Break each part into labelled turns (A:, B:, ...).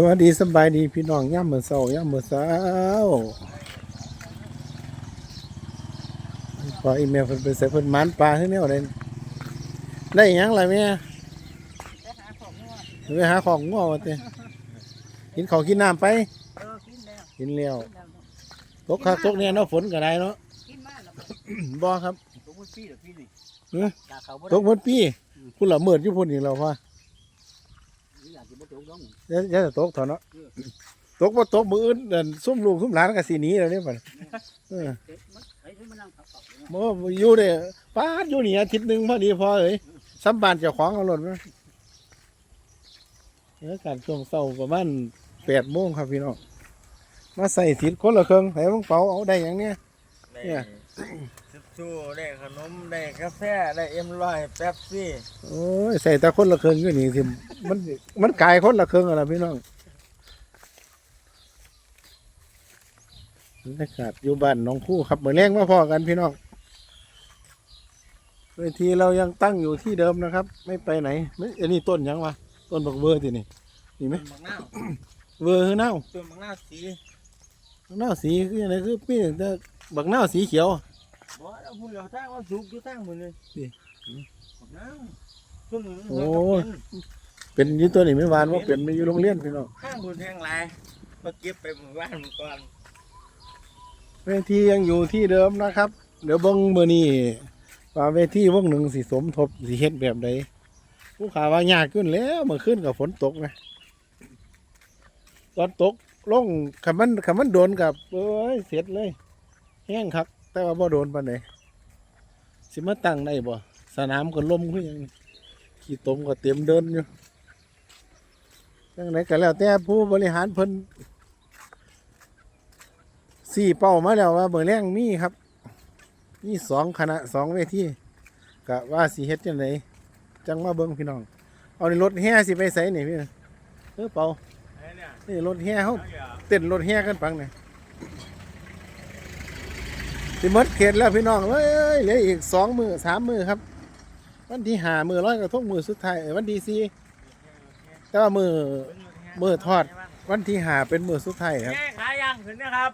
A: สวัสดีสบายดีพี่น้องย่ำมือเศร้าย่ำมือเศร้าพออีเมลเพิ่นไปใส่เพิ่นหมันปลาให้แนวเลยได้หยังไรแม่ไปหาของง้อมาเต้กินของกินน้ำไป
B: เออกินแล้ว
A: กินแล้ว
B: กินแล้ว
A: ตกคักตกเนี่ยเนาะฝนก็ได้เนาะ
B: กินมาแล้ว
A: บ่ครับ
C: ตกมันปีหรือปีนี่
A: เอ้อ
C: ด่าเขาบ่
A: ต
C: ได้
A: กหมดปีคุณละเมิดอยู่พุ่นอีกแล้วพ่อ
C: อยา กกินบ่ตกน้อง
A: เดี๋ยวเดี๋ยวจะตกเถอะเนาะตกบ่ตกมืออื่นเดินซุ่มลูกซุ่มหลานก็สิหนีแล้วเนี่ยบัดเออ
C: เอ๊ะมันไอ้ที่มันนั่งขับขับเนี่ย
A: โมอยู่เด้ป้าดอยู่นี่อาทิตย์หนึ่งพอดีพอเอ้ยสัมบานเจ้าของเอารถมาเออการช่วงเช้าประมาณแปดโมงครับพี่น้องมาใส่ถิดคนละเครื่องใส่บังเปาเอาได้อย่างเนี้ย เนี่ย
D: ได้ ชูได้ขนมได้กาแฟได้เอ็มร้อยแป๊บซี่
A: โอ้ยใส่แต่คนละเครื่องอยู่นี่สิมันมันกลายคนละเครื่องอะไรพี่น้องบรรยากาศอยู่บ้านหน้องคู่ครับเหมือนแรงมาพอกันพี่น้องเวทีเรายังตั้งอยู่ที่เดิมนะครับ ไม่ไปไหนไม่อันนี้ต้นหยังวะต้นบักเบอร์ที่นี่นี่ไหม
D: ต้นมะนาว
A: เวอร์คือเน่า
D: ต้นมะนาวสี
A: เน่าสีคืออะไรคือพี่แต่บักเน่าสีเขียว
D: บ่แล้วพูดเราทางว่าสุกอยู่ทางหมดเลย
A: นี่
D: มะนาวต้นนึง
A: โอ้ยเป็นอยี่ตัวนี้ไม่หวานว่าเป็นไม่อยู่โรงเรียนพี่น้อง
D: ข้างบนแทงหลายมาเก็บไปหมู่บ้านหมู่ก่อน
A: เวทียังอยู่ที่เดิมนะครับ เดี๋ยวเบิ้งมือนี้ว่าเวทีวงหนึ่งสิสมทบสิเฮ็ดแบบใดผู้ขาว่ายากขึ้นแล้วเมื่อคืนกับฝนตกนะตอนตกลงคำมันคำมันโดนกับเอ้ยเสร็จเลย แห้งคัก แต่ว่าบ่โดนปานใดสิมาตั้งได้บ่สนามก็ล่มคือหยังนี่ขี้ตมก็เต็มเดินอยู่จังไหนก็แล้วแต่ผู้บริหารเพิ่นสี่เป้ามาแล้วว่าเบอร์แรงมีครับมีสองคณะสองเวทีกะว่าสีเฮ็ดจังไดจังมาเบิ่งพี่น้อง เอาในรถแห่สิไปใส่นี่พี่เออเป่า
D: นี่
A: รถแห่เขา
D: เต้
A: นรถแห่กันปังเนี่ย สิหมดเขตแล้วพี่น้องเอ้ยเหลืออีกสองมือสามมือครับ วันที่หามือร้อยกระทงมือสุดท้ายเอ้ยวันที่สี่แต่ว่ามือมือทอด วันที่หาเป็นมือสุดท้ายครับ
D: แง่ขายยังถึงนะครับ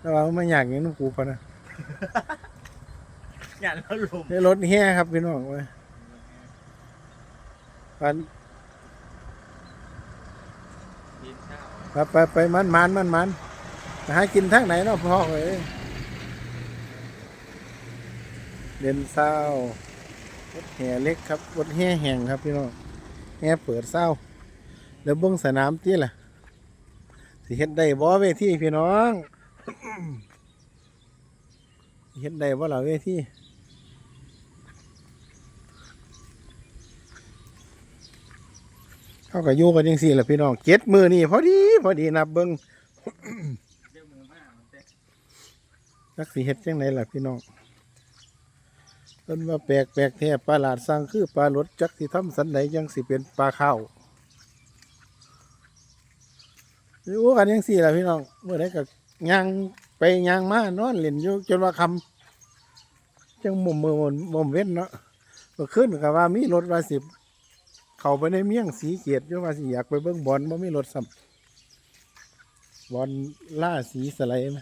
A: แต่ว่ามันอยากอย่างนู้นกูพะนะ
D: อย่าละลุม
A: นี่รถแห่ครับพี่น้องเว้ยไป
D: กินข้าว
A: ไปไปไปมันมันมันมันไป หากินทางไหนเนาะพ่อเอ้ยเด่นเศร้ารถแห่เล็กครับรถแห่แห่งครับพี่น้องแห่เปิดเศร้าเดี๋ยวเบิ้องสนามที่ล่ะสิเฮ็ดได้บ่เวทีพี่น้องเฮ็ดได้บ่ล่ะเวทีเขาก็อยู่กันจังสี่แหละพี่น้องเจ็ดมือนี่พอดี พอดีนับเบิ้ง
D: เดี๋ยวมือมามันเตะ
A: จักสิเฮ็ดจังไดล่ะพี่น้องเพิ่นว่าแปลกแปลกแท้ปลาหลาดสร้างคือปลาหลดจักสิทำสันใดจังสิเป็นปลาข้าวอยู่กันจังสี่ล่ะพี่น้องเมื่อใดก็ย่างไปย่างมานอนเล่นอยู่จนว่าคำจังมุมมือมุมเว้นเนาะเมื่อคืนก็ว่ามีรถว่าสิเข้าไปในเมี่ยงสีเกียรติยว่าสิอยากไปเบิ่งบอลบ่มีรถซ้ำบอลล่าสีสไลด์ไหม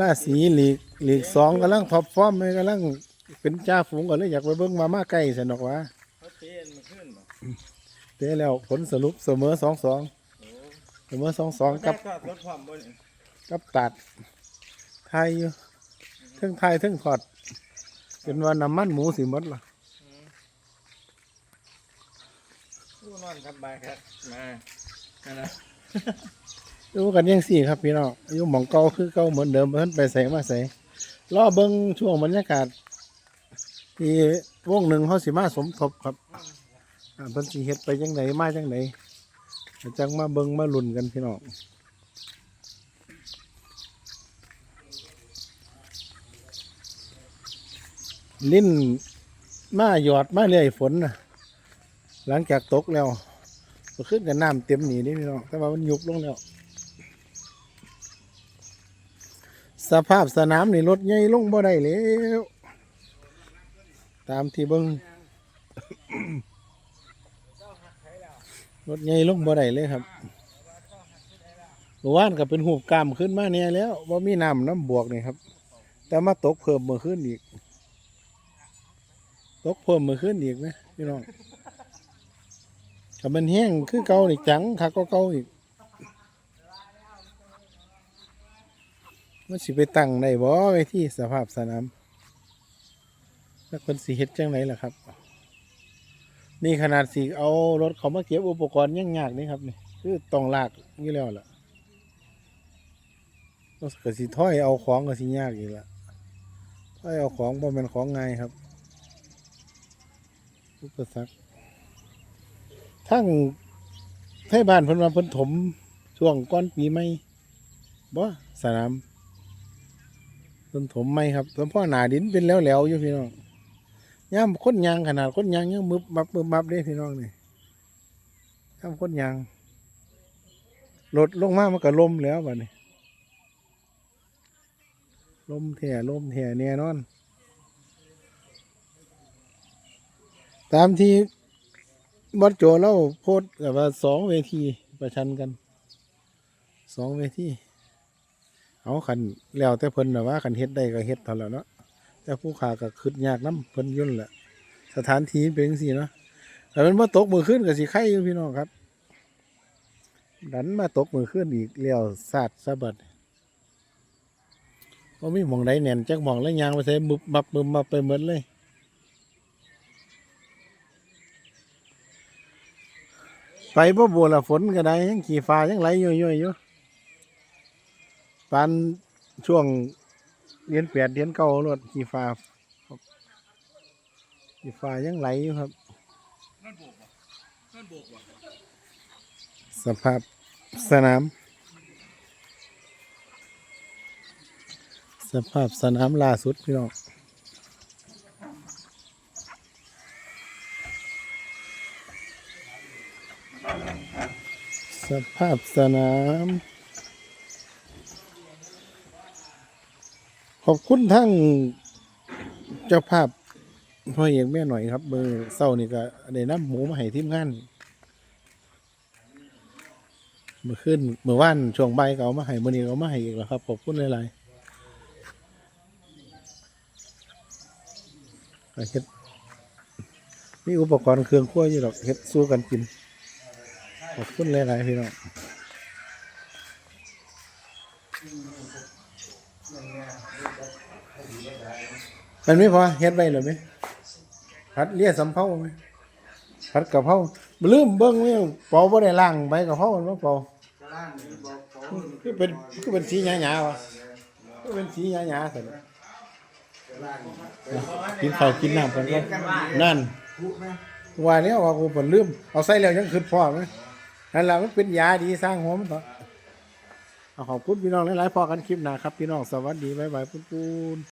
A: ราศีหลีกหลีกสองกำลังท็อปฟอร์มเลยกำลังเป็นจ่าฝูงก็เลยอยากไปเบิ่งมาม่าใกล้สนอกว่า
D: เขาเตะมันขึ้นบ่
A: เตะแล้วผลสรุปเสมอสองสอง
D: โอ้
A: เสมอสองสองกับ
D: ได้ทอดรถพร้อมบ่นี่
A: กับตัดไทยอยู่เทั้งไทยเทั้งถอดเป็นว่าน้ำมันหมูสิหมดล่ะ
D: ผู้นอนสบายครับมานั่นนะ
A: อยู่กันยังสี่ครับพี่น้องอยู่หมองเก่าคือเก่าเหมือนเดิมเพิ่นไปใส่มาใส่รอเบิ่งช่วงบรรยากาศที่วงหนึ่งเขาสิมาสมทบครับอ่าเพิ่นสิเฮ็ดไปจังไดมาจังไดจังมาเบิ่งมาลุ้นกันพี่น้องลิ้นมาหยอดมาเรื่อยฝนนะหลังจากตกแล้วก็ขึ้นกับน้ำเต็มหนีนี่พี่น้องแต่ว่ามันยุบลงแล้ว สภาพสนามนี่รถใหญ่ลงบ่ได้แล้ว ตามที่เบิงรถใหญ่ลงบ่ได้เลยครับเมื่านก็เป็นหูบกามขึ้นมาเนี่ยแล้วว่ามีน้ำน้ำบวกนี่ครับ แต่มาตกเพิ่มเมื่อคืนอีก ตกเพิ่มเมื่อคืนอีกไหมพี่น้องถ้ามันแห้งคือเก่านี่จังคักก็เก่าอีก มันสิไปตั้งได้บ่ไว้ที่สภาพสนามแล้วคนสิเฮ็ดจังไหนล่ะครับ นี่ขนาดสิเอารถเขามาเก็บอุปกรณ์ยังยากนี่ครับนี่คือต้องลากนี่แล้วล่ะรถก็สิถ้อยเอาของก็สิยากอีกละถ้อยเอาของบ่แม่นของง่ายครับอุปสรรคทั้งไทบ้านเพิ่นว่าเพิ่นถมช่วงก้อนปีใหม่บ่สนาม เพิ่นถมใหม่ครับสมพ่อหนาดินเป็นแล้วๆอยู่พี่น้องย่ามคนยางขนาดคนยางยังมึบมับมึบมับเด้พี่น้องนี่ย่ามคนยางรถลงมามันก็ลมแล้วบัดนี้ลมแถ่ลมแถ่แน่นอน ตามที่บอสโจเล่าโพสต์กับว่าสองเวทีประชันกันสองเวที เอาขันแล้วแต่เพิ่นนะว่าขันเฮ็ดได้ก็เฮ็ดเท่านั้นเนาะแต่ผู้ขาก็คืดยากน้ำเพิ่นยุ่นแหละสถานที่เป็นจังซี่เนาะแต่มันมาตกมือขึ้นกับสิไข่อยู่พี่น้องครับดันมาตกมือขึ้นอีกเลี้ยวสาดสะบัดก็มีมองใดแน่นจักมองแล้วยางไปใส่มึบมับมึบมับไปเหมดเลยไปบ่บัวละฝนก็ได้ยังขี่ฟ้ายังไหลย่อยๆอยู่ ปานช่วงเดือนแปดเดือนเก้ารถขี่ฟ้าขี่ฟ้ายังไหลอยู่ครับ สภาพสนาม สภาพสนามล่าสุดพี่น้องสภาพสนาม ขอบคุณทั้งเจ้าภาพพ่อเอกแม่หน่อยครับเบอร์เศร้านี่ก็ได้นำหมูมาให้ทีมงานเมื่อคืนเมื่อวานช่วงใบเอามาให้มื้อนี้เอามาให้อีกแล้วครับขอบคุณหลายๆเฮ็ดมีอุปกรณ์เครื่องครัวอยู่ดอกเฮ็ดสู้กันกินขอบคุณหลายๆพี่น้อง มันไม่พอเฮ็ดไว้หรือไหมพัดเลียสำเภาไหมพัดกะเพราลืมเบิ้งไว้เปาบ่ได้ล้างใบกะเพรามันบ่เปาคือเป็นคือเป็นสีหยาๆวะคือเป็นสีหยาๆซั่นน่กินข้าวกินน้ำกันก็นั่นว่าแล้วว่ากูเพิ่นลืมเอาใส่แล้วยังคิดพอไหมนั่นแหละมันเป็นยาดีสร้างหัวมันต่อ ขอบคุณพี่น้องหลายๆพอกันคลิปหนาครับพี่น้องสวัสดีบ๊ายบายปุ้น